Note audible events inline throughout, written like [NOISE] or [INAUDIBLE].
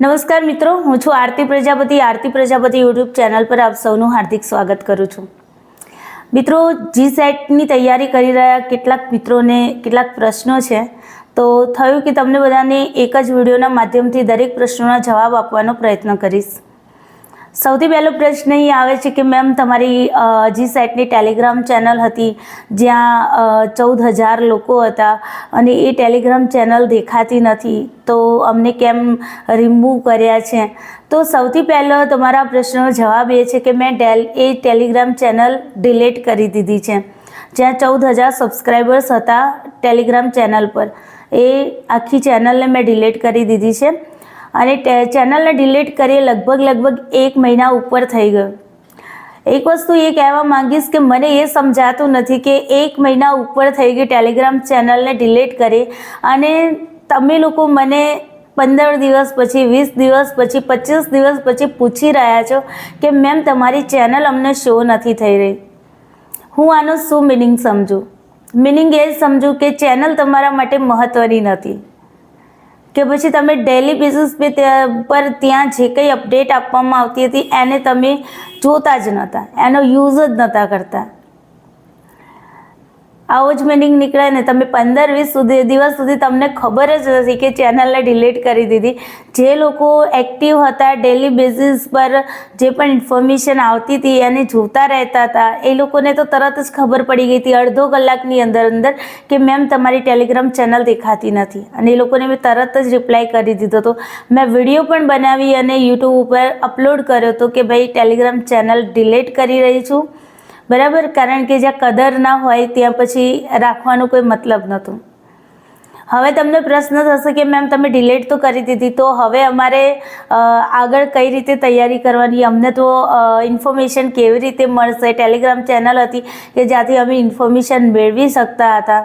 નમસ્કાર મિત્રો, હું છું આરતી પ્રજાપતિ. આરતી પ્રજાપતિ યુટ્યુબ ચેનલ પર આપ સૌનું હાર્દિક સ્વાગત કરું છું. મિત્રો જી સેટની તૈયારી કરી રહ્યા કેટલાક મિત્રોને કેટલાક પ્રશ્નો છે. તો થયું કે તમને બધાને એક જ વિડીયોના માધ્યમથી દરેક પ્રશ્નોના જવાબ આપવાનો પ્રયત્ન કરીશ. સૌથી પહેલો પ્રશ્ન એ આવે છે કે મેમ તમારી જી સેટની ટેલિગ્રામ ચેનલ હતી, જ્યાં ચૌદ હજાર લોકો હતા અને એ ટેલિગ્રામ ચેનલ દેખાતી નથી, તો અમને કેમ રિમૂવ કર્યા છે? તો સૌથી પહેલો તમારા પ્રશ્નનો જવાબ એ છે કે મેં ડેલ, એ ટેલિગ્રામ ચેનલ ડિલીટ કરી દીધી છે, જ્યાં ચૌદ હજાર સબસ્ક્રાઈબર્સ હતા ટેલિગ્રામ ચેનલ પર. એ આખી ચેનલને મેં ડિલીટ કરી દીધી છે. અને ચેનલને ડિલીટ કરીએ લગભગ લગભગ એક મહિના ઉપર થઈ ગયો. એક વસ્તુ એ કહેવા માંગીશ કે મને એ સમજાતું નથી કે એક મહિના ઉપર થઈ ગઈ ટેલિગ્રામ ચેનલને ડિલીટ કરી અને તમે લોકો મને પંદર દિવસ પછી, વીસ દિવસ પછી, પચીસ દિવસ પછી પૂછી રહ્યા છો કે મેમ તમારી ચેનલ અમને શો નથી થઈ રહી. હું આનો શું મિનિંગ સમજું? મિનિંગ એ સમજું કે ચેનલ તમારા માટે મહત્ત્વની નથી. કે પછી તમે ડેલી બેસિસ પે પર ત્યાં જે કંઈ અપડેટ આપવામાં આવતી હતી, એને તમે જોતા જ નહોતા, એનો યુઝ જ નહોતા કરતા. આવો જ મિનિંગ નીકળે ને તમે પંદર, વીસ સુધી, દિવસ સુધી તમને ખબર જ નથી કે ચેનલને ડિલીટ કરી દીધી. જે લોકો એક્ટિવ હતા ડેલી બેઝિસ પર જે પણ ઇન્ફોર્મેશન આવતી હતી, એને જોતા રહેતા હતા. એ લોકોને તો તરત જ ખબર પડી ગઈ હતી અડધો કલાકની અંદર અંદર કે મેમ તમારી ટેલિગ્રામ ચેનલ દેખાતી નથી. અને એ લોકોને મેં તરત જ રિપ્લાય કરી દીધો હતો. મેં વીડિયો પણ બનાવી અને યુટ્યુબ ઉપર અપલોડ કર્યો હતો કે ભાઈ ટેલિગ્રામ ચેનલ ડિલીટ કરી રહી છું. બરાબર? કારણ કે જ્યાં કદર ના હોય, ત્યાં પછી રાખવાનો કોઈ મતલબ નહોતો. હવે તમને પ્રશ્ન થશે કે, મેમ, તમે ડિલેટ તો કરી દીધી, તો હવે અમારે આગળ કઈ રીતે તૈયારી કરવાની? અમને તો ઇન્ફોર્મેશન કેવી રીતે મળશે? ટેલિગ્રામ ચેનલ હતી કે જ્યાંથી અમે ઇન્ફોર્મેશન મેળવી શકતા હતા.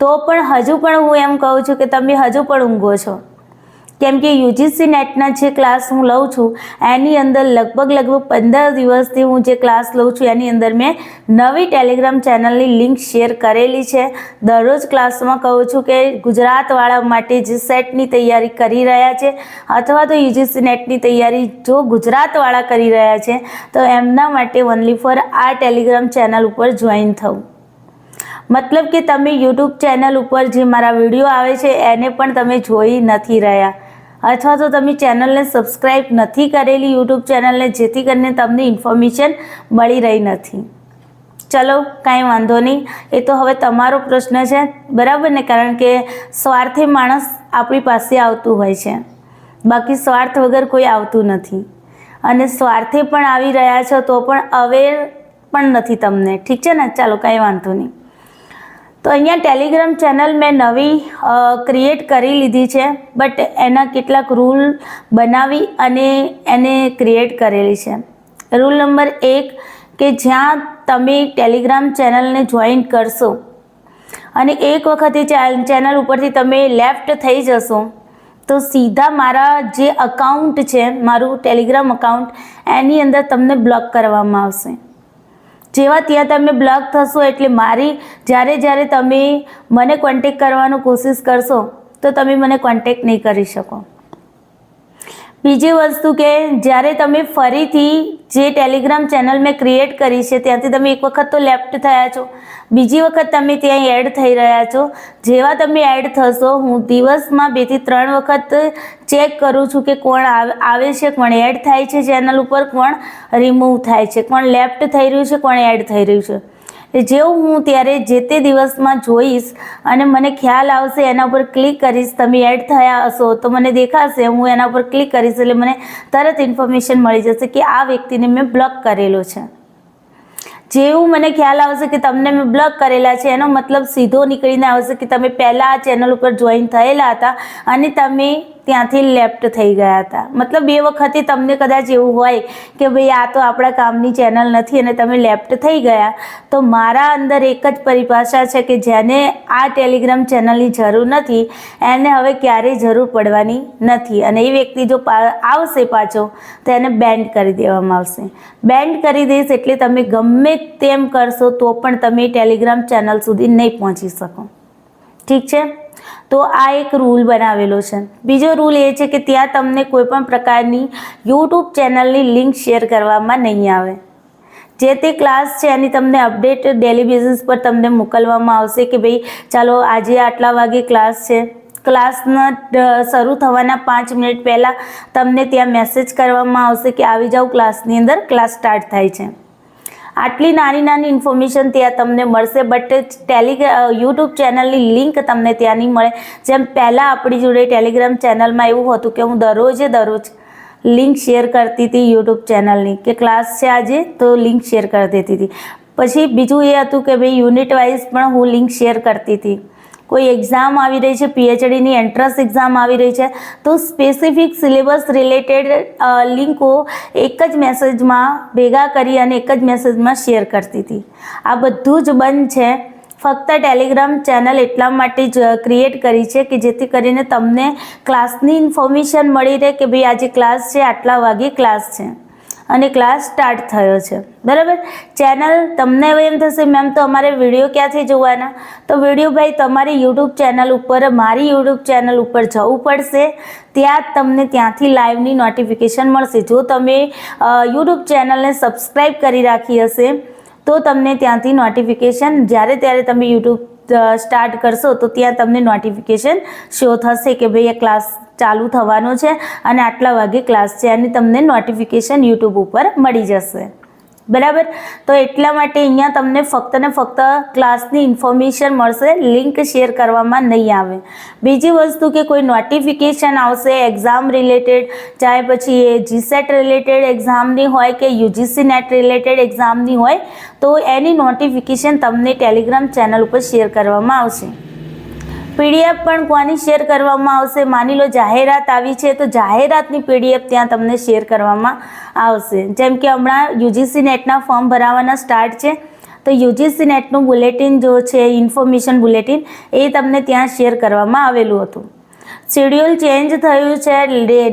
તો પણ હજુ પણ હું એમ કહું છું કે, તમે હજુ પણ ઊંઘો છો. કેમ કે યુજીસી નેટના જે ક્લાસ હું લઉં છું, એની અંદર લગભગ લગભગ પંદર દિવસથી હું જે ક્લાસ લઉં છું, એની અંદર મેં નવી ટેલિગ્રામ ચેનલની લિંક શેર કરેલી છે. દરરોજ ક્લાસમાં કહું છું કે ગુજરાતવાળા માટે જે સેટની તૈયારી કરી રહ્યા છે, અથવા તો યુજીસી નેટની તૈયારી જો ગુજરાતવાળા કરી રહ્યા છે, તો એમના માટે ઓનલી ફોર આ ટેલિગ્રામ ચેનલ ઉપર જોઈન થવું. મતલબ કે તમે યુટ્યુબ ચેનલ ઉપર જે મારા વીડિયો આવે છે, એને પણ તમે જોઈ નથી રહ્યા. અથવા તો તમે ચેનલને સબસ્ક્રાઈબ નથી કરેલી યુટ્યુબ ચેનલને, જેથી કરીને તમને ઇન્ફોર્મેશન મળી રહી નથી. ચલો, કાંઈ વાંધો નહીં. એ તો હવે તમારો પ્રશ્ન છે, બરાબર ને? કારણ કે સ્વાર્થી માણસ આપણી પાસે આવતું હોય છે. બાકી સ્વાર્થ વગર કોઈ આવતું નથી. અને સ્વાર્થે પણ આવી રહ્યા છો, તો પણ અવેર પણ નથી તમને. ઠીક છે ને? ચાલો, કાંઈ વાંધો નહીં. તો અહીંયા ટેલિગ્રામ ચેનલ મેં નવી ક્રિએટ કરી લીધી છે બટ એના કેટલાક રૂલ બનાવી અને એને ક્રિએટ કરેલી છે. રૂલ નંબર એક, કે જ્યાં તમે ટેલિગ્રામ ચેનલને જોઈન કરશો, અને એક વખત ચેનલ ઉપરથી તમે લેફ્ટ થઈ જશો, તો સીધા મારા જે અકાઉન્ટ છે, મારું ટેલિગ્રામ અકાઉન્ટ એની અંદર તમને બ્લોક કરવામાં આવશે. જેવા ત્યાં તમે બ્લોક થશો એટલે મારી જ્યારે જ્યારે તમે મને કોન્ટેક કરવાનો કોશિશ કરશો, તો તમે મને કોન્ટેક નહીં કરી શકો. બીજી વસ્તુ કે જ્યારે તમે ફરીથી જે ટેલિગ્રામ ચેનલ મેં ક્રિએટ કરી છે, ત્યાંથી તમે એક વખત તો લેફ્ટ થયા છો. બીજી વખત તમે ત્યાં એડ થઈ રહ્યા છો. જેવા તમે એડ થશો, હું દિવસમાં બેથી ત્રણ વખત ચેક કરું છું કે કોણ આવ- છે, કોણ એડ થાય છે ચેનલ ઉપર, કોણ રિમૂવ થાય છે, કોણ લેફ્ટ થઈ રહ્યું છે, કોણ એડ થઈ રહ્યું છે. જેવું હું ત્યારે જે તે દિવસમાં જોઈશ અને મને ખ્યાલ આવશે, એના ઉપર ક્લિક કરીશ, તમે એડ થયા હશો, તો મને દેખાશે, હું એના ઉપર ક્લિક કરીશ, એટલે મને તરત ઇન્ફોર્મેશન મળી જશે કે આ વ્યક્તિને મેં બ્લોક કરેલો છે. જેવું મને ખ્યાલ આવશે કે તમને મેં બ્લોક કરેલા છે, એનો મતલબ સીધો નીકળીને આવશે કે તમે પહેલાં આ ચેનલ ઉપર જોઈન થયેલા હતા અને તમે ત્યાંથી લેફ્ટ થઈ ગયા હતા. મતલબ બે વખતે તમને કદાચ એવું હોય કે ભાઈ આ તો આપણા કામની ચેનલ નથી અને તમે લેફ્ટ થઈ ગયા. તો મારા અંદર એક જ પરિભાષા છે કે જેને આ ટેલિગ્રામ ચેનલની જરૂર નથી, એને હવે ક્યારેય જરૂર પડવાની નથી. અને એ વ્યક્તિ જો આવશે પાછો તો એને બેન્ડ કરી દેવામાં આવશે. બેન્ડ કરી દઈશ એટલે તમે ગમે તેમ કરશો તો પણ તમે ટેલિગ્રામ ચેનલ સુધી નહીં પહોંચી શકો. ઠીક છે? તો આ એક રૂલ બનાવેલો છે. બીજો રૂલ એ છે કે ત્યાં તમને કોઈ પણ પ્રકારની યુટ્યુબ ચેનલની લિંક શેર કરવામાં નહીં આવે. જે તે ક્લાસ છે એની તમને અપડેટ ડેલી બેઝિસ પર તમને મોકલવામાં આવશે કે ભાઈ ચાલો આજે આટલા વાગે ક્લાસ છે. ક્લાસના શરૂ થવાના પાંચ મિનિટ પહેલાં તમને ત્યાં મેસેજ કરવામાં આવશે કે આવી જાઓ ક્લાસની અંદર ક્લાસ સ્ટાર્ટ થાય છે. આટલી નાની નાની ઇન્ફોર્મેશન ત્યાં તમને મળશે બટ ટેલિ યુટ્યુબ ચેનલની લિંક તમને ત્યાં નહીં મળે. જેમ પહેલાં આપણી જોડે ટેલિગ્રામ ચેનલમાં એવું હતું કે હું દરરોજે દરરોજ લિંક શેર કરતી હતી યુટ્યુબ ચેનલની કે ક્લાસ છે આજે તો લિંક શેર કરી દેતી હતી. પછી બીજું એ હતું કે ભાઈ યુનિટ વાઇઝ પણ હું લિંક શેર કરતી હતી. કોઈ એક્ઝામ આવી રહી છે પીએચડીની એન્ટ્રન્સ એક્ઝામ આવી રહી છે, તો સ્પેસિફિક સિલેબસ રિલેટેડ લિંકો એક જ મેસેજમાં ભેગા કરી અને એક જ મેસેજમાં શેર કરતી હતી. આ બધું જ બંધ છે. ફક્ત ટેલિગ્રામ ચેનલ એટલા માટે જ ક્રિએટ કરી છે કે જેથી કરીને તમને ક્લાસની ઇન્ફોર્મેશન મળી રહે કે ભાઈ આજે ક્લાસ છે, આટલા વાગે ક્લાસ છે. અને ક્લાસ સ્ટાર્ટ થયો છે. બરાબર? ચેનલ તમને હવે એમ થશે, મેમ, તો અમારે વીડિયો ક્યાંથી જોવાના? તો વીડિયો ભાઈ, તમારી યુટ્યુબ ચેનલ ઉપર, મારી યુટ્યુબ ચેનલ ઉપર જવું પડશે. ત્યાં તમને ત્યાંથી લાઈવની નોટિફિકેશન મળશે. જો તમે યુટ્યુબ ચેનલને સબસ્ક્રાઈબ કરી રાખી હશે, તો તમને ત્યાંથી નોટિફિકેશન જ્યારે ત્યારે તમે યુટ્યુબ સ્ટાર્ટ કરશો, તો ત્યાં તમને નોટિફિકેશન શો થશે કે ભાઈ, આ ક્લાસ ચાલુ થવાનો છે અને આટલા વાગે ક્લાસ છે અને તમને નોટિફિકેશન યુટ્યુબ ઉપર મળી જશે. બરાબર? તો એટલા માટે અહીંયા તમને ફક્ત ને ફક્ત ક્લાસની ઇન્ફોર્મેશન મળશે લિંક શેર કરવામાં નહીં આવે. બીજી વસ્તુ કે કોઈ નોટિફિકેશન આવશે એક્ઝામ રિલેટેડ ચાહે પછી એ જીસેટ રિલેટેડ એક્ઝામની હોય કે યુજીસી નેટ રિલેટેડ એક્ઝામની હોય, તો એની નોટિફિકેશન તમને ટેલિગ્રામ ચેનલ ઉપર શેર કરવામાં આવશે. પીડીએફ પણ કોની શેર કરવામાં આવશે માની લો જાહેરાત આવી છે, તો જાહેરાતની પીડીએફ ત્યાં તમને શેર કરવામાં આવશે. જેમ કે હમણાં યુજીસી નેટના ફોર્મ ભરાવાના સ્ટાર્ટ છે, તો યુજીસી નેટનું બુલેટિન જો છે, ઇન્ફોર્મેશન બુલેટિન, એ તમને ત્યાં શેર કરવામાં આવેલું હતું. શેડ્યુલ ચેન્જ થયું છે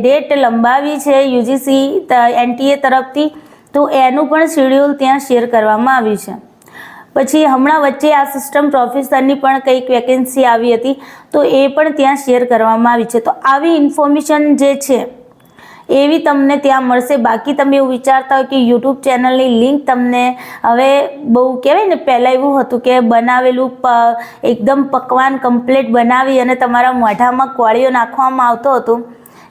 ડેટ લંબાવી છે યુજીસી એનટીએ તરફથી, તો એનું પણ શેડ્યુલ ત્યાં શેર કરવામાં આવ્યું છે. પછી હમણાં વચ્ચે આ સિસ્ટમ પ્રોફેસરની પણ કંઈક વેકેન્સી આવી હતી, તો એ પણ ત્યાં શેર કરવામાં આવી છે. તો આવી ઇન્ફોર્મેશન જે છે, એવી તમને ત્યાં મળશે. બાકી તમે એવું વિચારતા હોય કે યુટ્યુબ ચેનલની લિંક તમને હવે બહુ કહેવાય ને પહેલાં એવું હતું કે બનાવેલું એકદમ પકવાન કમ્પ્લીટ બનાવી અને તમારા મોઢામાં કોળીઓ નાખવામાં આવતો હતો.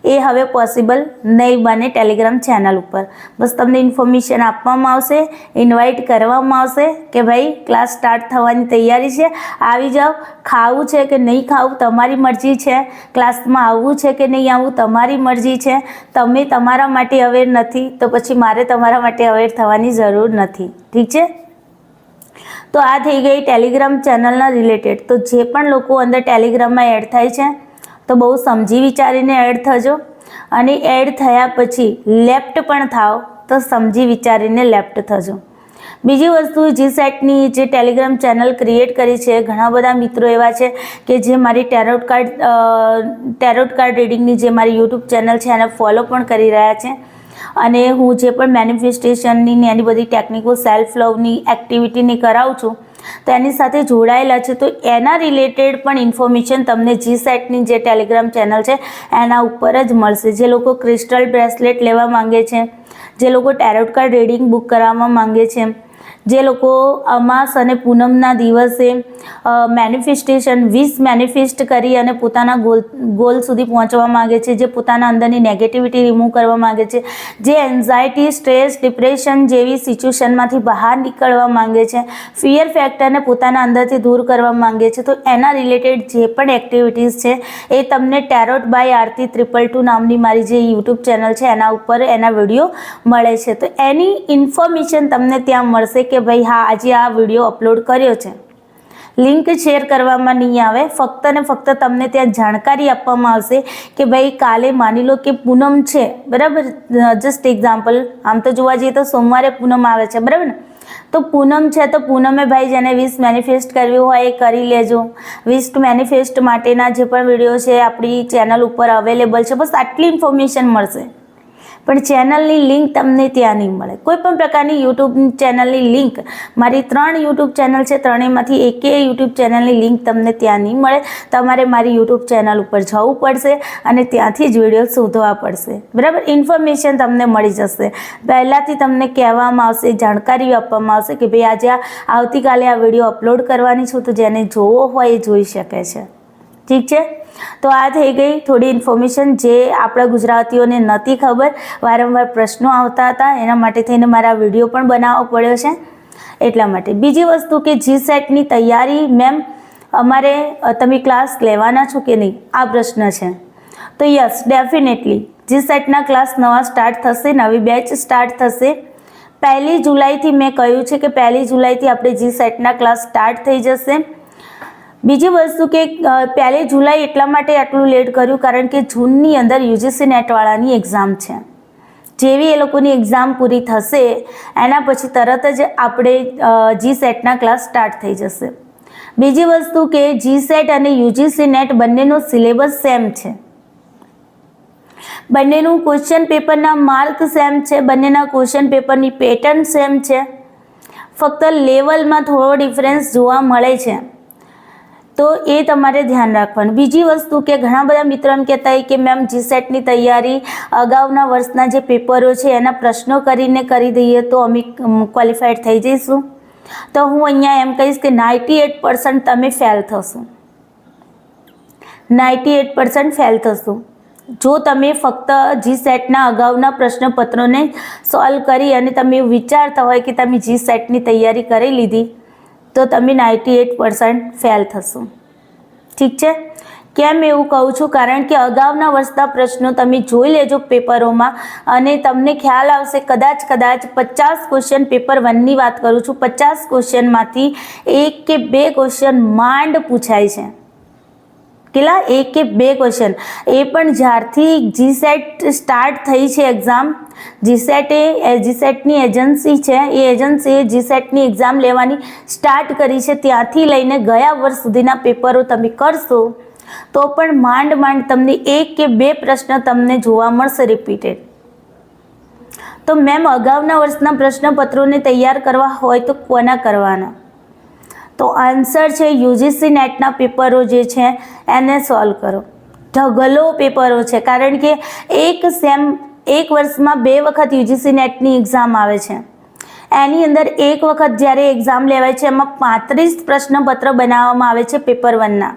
એ હવે પોસિબલ નહીં બને ટેલિગ્રામ ચેનલ ઉપર. બસ તમને ઇન્ફોર્મેશન આપવામાં આવશે ઇન્વાઇટ કરવામાં આવશે કે ભાઈ ક્લાસ સ્ટાર્ટ થવાની તૈયારી છે, આવી જાઓ. ખાવું છે કે નહીં ખાવું તમારી મરજી છે. ક્લાસમાં આવવું છે કે નહીં આવવું તમારી મરજી છે. તમે તમારા માટે અવેર નથી, તો પછી મારે તમારા માટે અવેર થવાની જરૂર નથી. ઠીક છે? તો આ થઈ ગઈ ટેલિગ્રામ ચેનલના રિલેટેડ તો જે પણ લોકો અંદર ટેલિગ્રામમાં એડ થાય છે તો બહુ સમજી વિચારીને એડ થજો. અને એડ થયા પછી લેફ્ટ પણ થાવ તો સમજી વિચારીને લેફ્ટ થજો. બીજી વસ્તુ જી સેટની જે ટેલિગ્રામ ચેનલ ક્રિએટ કરી છે, ઘણા બધા મિત્રો એવા છે કે જે મારી ટેરોટ કાર્ડ ટેરોટ કાર્ડ રીડિંગની જે મારી યુટ્યુબ ચેનલ છે, એને ફોલો પણ કરી રહ્યા છે. અને હું જે પણ મેનિફેસ્ટેશનની ને એની બધી ટેકનિકો સેલ્ફ લવની એક્ટિવિટીની કરાવું છું તો એની સાથે જોડાયેલા છે. તો એના રિલેટેડ પણ ઇન્ફોર્મેશન તમને જી સેટની જે ટેલિગ્રામ ચેનલ છે, એના ઉપર જ મળશે. જે લોકો ક્રિસ્ટલ બ્રેસલેટ લેવા માંગે છે, જે લોકો ટેરોટ કાર્ડ રીડિંગ બુક કરાવવા માંગે છે જે લોકો અમાસ અને પૂનમના દિવસે મેનિફેસ્ટેશન વિશ મેનિફેસ્ટ કરી અને પોતાના ગોલ ગોલ સુધી પહોંચવા માંગે છે, જે પોતાના અંદરની નેગેટિવિટી રિમૂવ કરવા માંગે છે, જે એન્ઝાયટી સ્ટ્રેસ ડિપ્રેશન જેવી સિચ્યુએશનમાંથી બહાર નીકળવા માંગે છે ફિયર ફેક્ટરને પોતાના અંદરથી દૂર કરવા માંગે છે, તો એના રિલેટેડ જે પણ એક્ટિવિટીઝ છે, એ તમને tarot by Aarti triple two નામની મારી જે યુટ્યુબ ચેનલ છે, એના ઉપર એના વીડિયો મળે છે, તો એની ઇન્ફોર્મેશન તમને ત્યાં મળશે કે ભાઈ, હા, આજે આ વીડિયો અપલોડ કર્યો છે. લિંક શેર કરવામાં નહીં આવે. ફક્ત ને ફક્ત તમને ત્યાં જાણકારી આપવામાં આવશે કે ભાઈ, કાલે માની લો કે પૂનમ છે. બરાબર? જસ્ટ એક્ઝામ્પલ આમ તો જોવા જઈએ તો સોમવારે પૂનમ આવે છે. બરાબર ને? તો પૂનમ છે તો પૂનમે ભાઈ, જેને વિશ મેનિફેસ્ટ કરવી હોય એ કરી લેજો. વિશ મેનિફેસ્ટ માટેના જે પણ વીડિયો છે, આપણી ચેનલ ઉપર અવેલેબલ છે. બસ આટલી ઇન્ફોર્મેશન મળશે. પણ ચેનલની લિંક તમને ત્યાં નહીં મળે. કોઈ પણ પ્રકારની યુટ્યુબ ચેનલની લિંક, મારી ત્રણ યુટ્યુબ ચેનલ છે, ત્રણેયમાંથી એકે યુટ્યુબ ચેનલની લિંક તમને ત્યાં નહીં મળે. તમારે મારી યુટ્યુબ ચેનલ ઉપર જવું પડશે અને ત્યાંથી જ વીડિયો શોધવા પડશે. બરાબર? ઇન્ફોર્મેશન તમને મળી જશે. પહેલાંથી તમને કહેવામાં આવશે, જાણકારી આપવામાં આવશે કે ભાઈ આજે આવતીકાલે આ વીડિયો અપલોડ કરવાની છું, તો જેને જોવો હોય એ જોઈ શકે છે. ઠીક છે? તો આ થઈ ગઈ થોડી ઇન્ફોર્મેશન જે આપણા ગુજરાતીઓને નહોતી ખબર. વારંવાર પ્રશ્નો આવતા હતા, એના માટે થઈને મારા વીડિયો પણ બનાવવો પડ્યો છે. એટલા માટે. બીજી વસ્તુ કે જી સેટની તૈયારી મેમ અમારે તમે ક્લાસ લેવાના છો કે નહીં? આ પ્રશ્ન છે. તો યસ ડેફિનેટલી જી સેટના ક્લાસ નવા સ્ટાર્ટ થશે, નવી બેચ સ્ટાર્ટ થશે. પહેલી જુલાઈથી મેં કહ્યું છે કે પહેલી જુલાઈથી આપણે જી સેટના ક્લાસ સ્ટાર્ટ થઈ જશે. બીજી વસ્તુ કે પહેલી જુલાઈ એટલા માટે આટલું લેટ કર્યું કારણ કે જૂનની અંદર યુજીસી નેટવાળાની એક્ઝામ છે. જેવી એ લોકોની એક્ઝામ પૂરી થશે, એના પછી તરત જ આપણે જી સેટના ક્લાસ સ્ટાર્ટ થઈ જશે. બીજી વસ્તુ કે જી સેટ અને યુજીસી નેટ બંનેનો સિલેબસ સેમ છે. બંનેનું ક્વેશ્ચન પેપરના માર્ક સેમ છે, બંનેના ક્વેશ્ચન પેપરની પેટર્ન સેમ છે. ફક્ત લેવલમાં થોડો ડિફરન્સ જોવા મળે છે. તો એ તમારે ધ્યાન રાખવાનું. બીજી વસ્તુ કે ઘણા બધા મિત્રો એમ કહેતા હોય કે મેમ જી સેટની તૈયારી અગાઉના વર્ષના જે પેપરો છે એના પ્રશ્નો કરીને કરી દઈએ તો અમે ક્વોલિફાઈડ થઈ જઈશું. તો હું અહીંયા એમ કહીશ કે નાઇન્ટી એટ પર્સન્ટ તમે ફેલ થશો. નાઇન્ટી એટ પર્સન્ટ ફેલ થશો. જો તમે ફક્ત જી સેટના અગાઉના પ્રશ્નપત્રોને સોલ્વ કરી અને તમે વિચારતા હોય કે તમે જી સેટની તૈયારી કરી લીધી તો તમે નાઇન્ટી એટ પર્સન્ટ ફેલ થશો. ઠીક છે? કેમ એવું કહું છું? કારણ કે અગાઉના વર્ષના પ્રશ્નો તમે જોઈ લેજો પેપરોમાં અને તમને ખ્યાલ આવશે, કદાચ કદાચ પચાસ ક્વેશ્ચન પેપર વનની વાત કરું છું. પચાસ ક્વેશ્ચનમાંથી એક કે બે ક્વેશ્ચન માંડ પૂછાય છે. કેટલા? એક કે બે ક્વેશ્ચન એ પણ જ્યારથી જી સેટ સ્ટાર્ટ થઈ છે એક્ઝામ જી સેટ એ જી સેટની એજન્સી છે. એ એજન્સીએ જી સેટની એક્ઝામ લેવાની સ્ટાર્ટ કરી છે. ત્યાંથી લઈને ગયા વર્ષ સુધીના પેપરો તમે કરશો, તો પણ માંડ માંડ તમને એક કે બે પ્રશ્ન તમને જોવા મળશે રિપીટેડ તો મેમ અગાઉના વર્ષના પ્રશ્નપત્રોને તૈયાર કરવા હોય તો કોના કરવાના? તો આન્સર છે યુજીસી નેટના પેપરો જે છે, એને સોલ્વ કરો. ઢગલો પેપરો છે, કારણ કે એક સેમ, એક વર્ષમાં બે વખત યુજીસી નેટની એક્ઝામ આવે છે. એની અંદર એક વખત જ્યારે એક્ઝામ લેવાય છે, એમાં પાંત્રીસ પ્રશ્નપત્ર બનાવવામાં આવે છે પેપર વનના.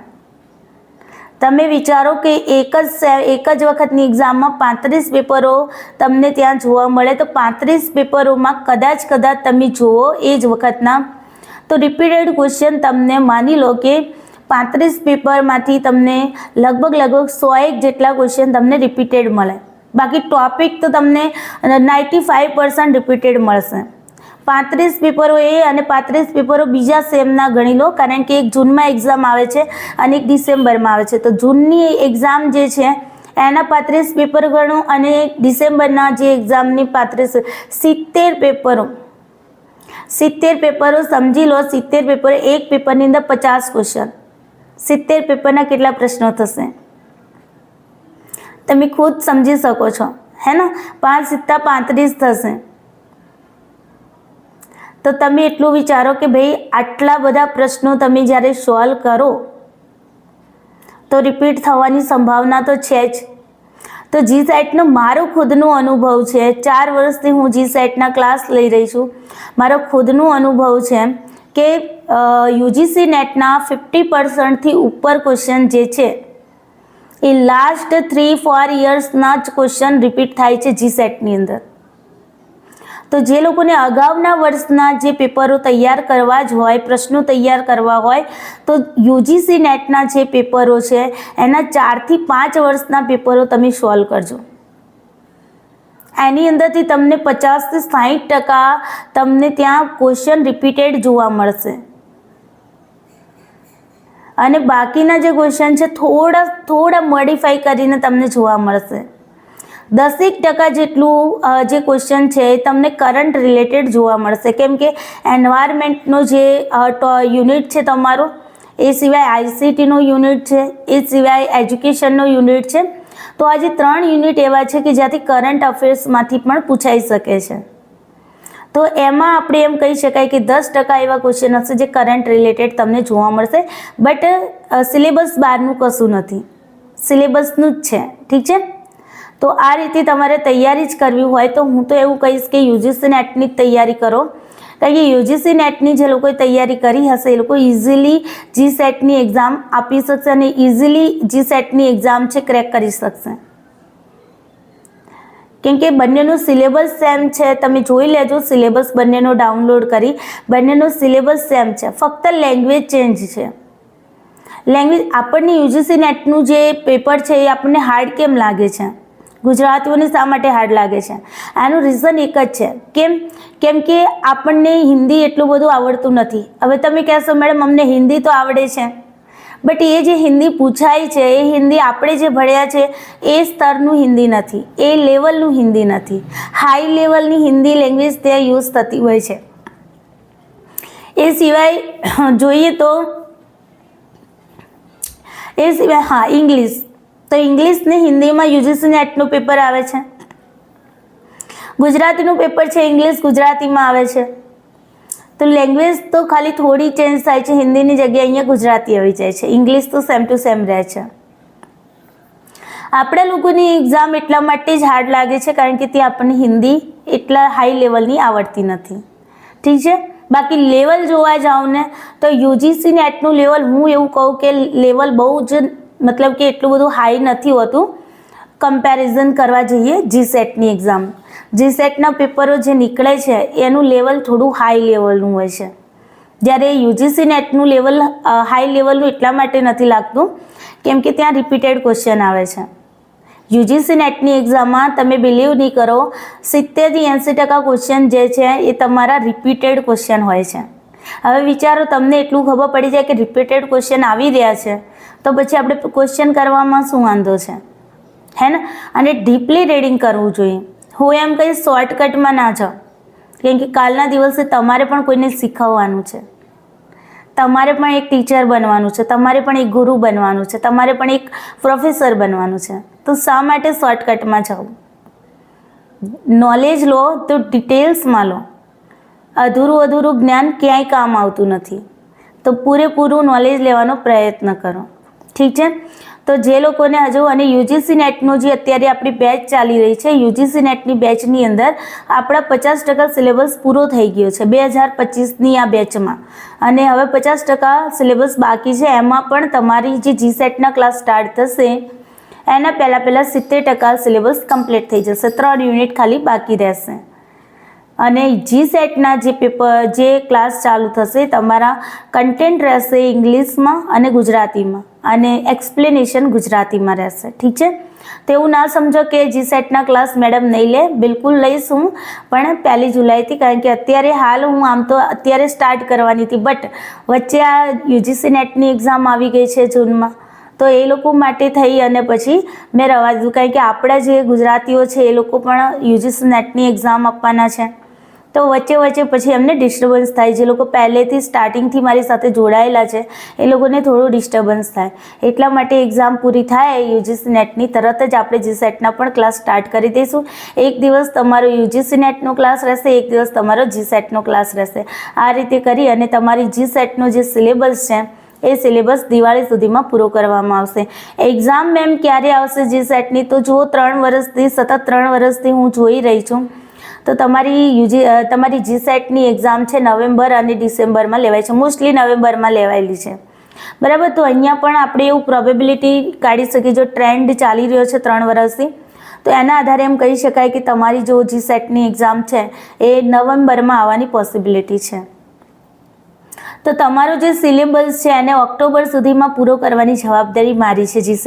તમે વિચારો કે એક જ એક જ વખતની એક્ઝામમાં પાંત્રીસ પેપરો તમને ત્યાં જોવા મળે, તો પાંત્રીસ પેપરોમાં કદાચ કદાચ તમે જુઓ એ જ વખતના તો રિપીટેડ ક્વેશ્ચન તમને માની લો કે પાંત્રીસ પેપરમાંથી તમને લગભગ લગભગ સો એક જેટલા ક્વેશ્ચન તમને રિપીટેડ મળે. બાકી ટોપિક તો તમને નાઇન્ટી ફાઇવ પર્સન્ટ રિપીટેડ મળશે. પાંત્રીસ પેપરો એ અને પાંત્રીસ પેપરો બીજા સેમના ગણી લો, કારણ કે એક જૂનમાં એક્ઝામ આવે છે અને એક ડિસેમ્બરમાં આવે છે. તો જૂનની એક્ઝામ જે છે, એના પાંત્રીસ પેપર ગણો અને ડિસેમ્બરના જે એક્ઝામની પાંત્રીસ, સિત્તેર પેપરો સિત્તેર પેપરો સમજી લો, સિત્તેર પેપર એક પેપરની અંદર પચાસ ક્વેશ્ચન સિત્તેર પેપરના કેટલા પ્રશ્નો થશે? તમે ખુદ સમજી શકો છો, હે ને? પાંચ સિત્તા પાંત્રીસ થશે. તો તમે એટલું વિચારો કે ભાઈ આટલા બધા પ્રશ્નો તમે જ્યારે સોલ્વ કરો, તો રિપીટ થવાની સંભાવના તો છે જ. તો જી સેટનો મારો ખુદનો અનુભવ છે. ચાર વર્ષથી હું જી સેટના ક્લાસ લઈ રહી છું. મારો ખુદનો અનુભવ છે કે યુજીસી નેટના ફિફ્ટી પર્સન્ટથી ઉપર ક્વેશ્ચન જે છે, એ લાસ્ટ થ્રી ફોર યર્સના જ ક્વેશ્ચન રિપીટ થાય છે જી સેટની અંદર. તો જે લોકોને અગાઉના વર્ષના જે પેપરો તૈયાર કરવા જ હોય, પ્રશ્નો તૈયાર કરવા હોય, તો યુજીસી નેટના જે પેપરો છે, એના ચારથી પાંચ વર્ષના પેપરો તમે સોલ્વ કરજો. એની અંદરથી તમને પચાસથી સાહીઠ ટકા તમને ત્યાં ક્વેશ્ચન રિપીટેડ જોવા મળશે. અને બાકીના જે ક્વેશ્ચન છે, થોડા થોડા મોડિફાઈ કરીને તમને જોવા મળશે. દસેક ટકા જેટલું જે ક્વેશ્ચન છે એ તમને કરંટ રિલેટેડ જોવા મળશે. કેમ કે એન્વાયરમેન્ટનો જે યુનિટ છે તમારો, એ સિવાય આઈસીટીનો યુનિટ છે, એ સિવાય એજ્યુકેશનનો યુનિટ છે. તો આજે ત્રણ યુનિટ એવા છે કે જ્યાંથી કરંટ અફેર્સમાંથી પણ પૂછાઈ શકે છે. તો એમાં આપણે એમ કહી શકાય કે દસ ટકા એવા ક્વેશ્ચન હશે જે કરંટ રિલેટેડ તમને જોવા મળશે. બટ સિલેબસ બહારનું કશું નથી. સિલેબસનું જ છે. ઠીક છે? તો આ રીતે તમારે તૈયારી જ કરવી હોય તો હું તો એવું કહીશ કે યુજીસી નેટની જ તૈયારી કરો. કારણ કે યુજીસી નેટની જે લોકોએ તૈયારી કરી હશે, એ લોકો ઇઝીલી જી સેટની એક્ઝામ આપી શકશે અને ઇઝીલી જી સેટની એક્ઝામ છે ક્રેક કરી શકશે. કેમ કે બંનેનો સિલેબસ સેમ છે, તમે જોઈ લેજો સિલેબસ બંનેનો ડાઉનલોડ કરી, બંનેનો સિલેબસ સેમ છે, ફક્ત લેંગ્વેજ ચેન્જ છે. લેંગ્વેજ આપણને યુજીસી નેટનું જે પેપર છે, એ આપણને હાર્ડ કેમ લાગે છે? ગુજરાતીઓને શા માટે હાર્ડ લાગે છે? આનું રીઝન એક જ છે. કેમ? કેમ કે આપણને હિન્દી એટલું બધું આવડતું નથી. હવે તમે કહેશો, મેડમ, અમને હિન્દી તો આવડે છે. બટ એ જે હિન્દી પૂછાય છે, એ હિન્દી આપણે જે ભણ્યા છે, એ સ્તરનું હિન્દી નથી. એ લેવલનું હિન્દી નથી. હાઈ લેવલની હિન્દી લેંગ્વેજ ત્યાં યુઝ થતી હોય છે. એ સિવાય, [CLEARS THROAT] જોઈએ તો, એ સિવાય, હા ઇંગ્લિશ તો ઇંગ્લિશ ને હિન્દીમાં યુજીસી નેટનું પેપર આવે છે. ગુજરાતીનું પેપર છે ઇંગ્લિશ ગુજરાતીમાં આવે છે. તો લેંગ્વેજ તો ખાલી થોડી ચેન્જ થાય છે, હિન્દીની જગ્યાએ અહીંયા ગુજરાતી આવી જાય છે. ઇંગ્લિશ તો સેમ ટુ સેમ રહે છે. આપણા લોકોની એક્ઝામ એટલા માટે જ હાર્ડ લાગે છે કારણ કે ત્યાં આપણને હિન્દી એટલા હાઈ લેવલની આવડતી નથી. ઠીક છે? બાકી લેવલ જોવા જાઉં ને, તો યુજીસી નેટનું લેવલ હું એવું કહું કે લેવલ બહુ જ મતલબ કે એટલું બધું હાઈ નથી હોતું. કમ્પેરિઝન કરવા જઈએ જી સેટની એક્ઝામ જી સેટના પેપરો જે નીકળે છે, એનું લેવલ થોડું હાઈ લેવલનું હોય છે. જ્યારે યુજીસી નેટનું લેવલ હાઈ લેવલનું એટલા માટે નથી લાગતું, કેમ કે ત્યાં રિપીટેડ ક્વેશ્ચન આવે છે. યુજીસી નેટની એક્ઝામમાં તમે બિલીવ નહીં કરો સિત્તેરથી એંસી ટકા ક્વેશ્ચન જે છે, એ તમારા રિપીટેડ ક્વેશ્ચન હોય છે. હવે વિચારો, તમને એટલું ખબર પડી જાય કે રિપીટેડ ક્વેશ્ચન આવી રહ્યા છે. તો પછી આપણે ક્વેશ્ચન કરવામાં શું વાંધો છે? હે ને? અને ડીપલી રીડિંગ કરવું જોઈએ. હું એમ કહીશ શોર્ટકટમાં ના જાઉં કેમ કે કાલના દિવસે તમારે પણ કોઈને શીખવવાનું છે. તમારે પણ એક ટીચર બનવાનું છે. તમારે પણ એક ગુરુ બનવાનું છે. તમારે પણ એક પ્રોફેસર બનવાનું છે. તો શા માટે શોર્ટકટમાં જાઓ? નોલેજ લો, તો ડિટેલ્સમાં લો. અધૂરું અધૂરું જ્ઞાન ક્યાંય કામ આવતું નથી. તો પૂરેપૂરું નોલેજ લેવાનો પ્રયત્ન કરો. ઠીક છે? તો જે લોકોને હજુ અને યુજીસી નેટનો જે અત્યારે આપણી બેચ ચાલી રહી છે, યુજીસી નેટની બેચની અંદર આપણા પચાસ ટકા સિલેબસ પૂરો થઈ ગયો છે, બે હજાર પચીસની આ બેચમાં અને હવે પચાસ ટકા સિલેબસ બાકી છે, એમાં પણ તમારી જે જી સેટના ક્લાસ સ્ટાર્ટ થશે, એના પહેલાં પહેલાં સિત્તેર ટકા સિલેબસ કમ્પ્લીટ થઈ જશે, ત્રણ યુનિટ ખાલી બાકી રહેશે. અને જી સેટના જે પેપર જે ક્લાસ ચાલુ થશે, તમારા કન્ટેન્ટ રહેશે ઇંગ્લિશમાં અને ગુજરાતીમાં અને એક્સપ્લેનેશન ગુજરાતીમાં રહેશે. ઠીક છે? તેવું ના સમજો કે જી સેટના ક્લાસ મેડમ નહીં લે. બિલકુલ લઈશ હું, પણ પહેલી જુલાઈથી, કારણ કે અત્યારે હાલ હું આમ તો અત્યારે સ્ટાર્ટ કરવાની હતી. બટ વચ્ચે આ યુજીસી નેટની એક્ઝામ આવી ગઈ છે જૂનમાં. તો એ લોકો માટે થઈ અને પછી મેં રવા દીધું. કારણ કે આપણા જે ગુજરાતીઓ છે, એ લોકો પણ યુજીસી નેટની એક્ઝામ આપવાના છે. તો વચ્ચે વચ્ચે પછી એમને ડિસ્ટર્બન્સ થાય. જે લોકો પહેલેથી સ્ટાર્ટિંગથી મારી સાથે જોડાયેલા છે, એ લોકોને થોડું ડિસ્ટર્બન્સ થાય. એટલા માટે એક્ઝામ પૂરી થાય, યુજીસી નેટની તરત જ આપણે જી સેટના પણ ક્લાસ સ્ટાર્ટ કરી દઈશું. એક દિવસ તમારો યુજીસી નેટનો ક્લાસ રહેશે, એક દિવસ તમારો જી સેટનો ક્લાસ રહેશે. આ રીતે કરી અને તમારી જી સેટનો જે સિલેબસ છે, એ સિલેબસ દિવાળી સુધીમાં પૂરો કરવામાં આવશે. એક્ઝામ મેમ ક્યારે આવશે જી સેટની તો જો ત્રણ વર્ષથી, સતત ત્રણ વર્ષથી હું જોઈ રહી છું. તો તમારી યુજી તમારી જી સેટની એક્ઝામ છે નવેમ્બર અને ડિસેમ્બરમાં લેવાય છે. મોસ્ટલી નવેમ્બરમાં લેવાયેલી છે. બરાબર? તો અહીંયા પણ આપણે એવું પ્રોબેબિલિટી કાઢી શકીએ. જો ટ્રેન્ડ ચાલી રહ્યો છે ત્રણ વર્ષથી, તો એના આધારે એમ કહી શકાય કે તમારી જો જી સેટની એક્ઝામ છે, એ નવેમ્બરમાં આવવાની પોસિબિલિટી છે. તો તમારો જે સિલેબસ છે, એને ઓક્ટોબર સુધીમાં પૂરો કરવાની જવાબદારી મારી છે જી